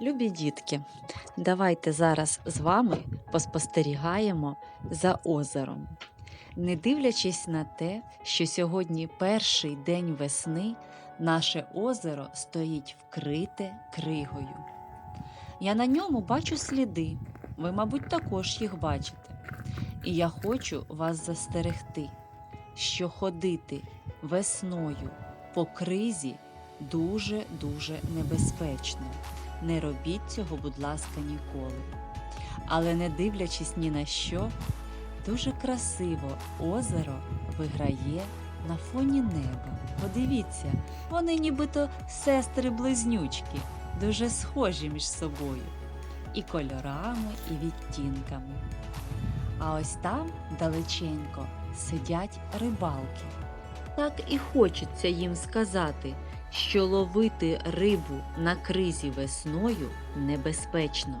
Любі дітки, давайте зараз з вами поспостерігаємо за озером. Не дивлячись на те, що сьогодні перший день весни, наше озеро стоїть вкрите кригою. Я на ньому бачу сліди, ви, мабуть, також їх бачите. І я хочу вас застерегти, що ходити весною по кризі дуже-дуже небезпечно. Не робіть цього, будь ласка, ніколи. Але не дивлячись ні на що, дуже красиво озеро виграє на фоні неба. Подивіться, вони нібито сестри-близнючки, дуже схожі між собою, і кольорами, і відтінками. А ось там далеченько сидять рибалки. Так і хочеться їм сказати, що ловити рибу на кризі весною небезпечно.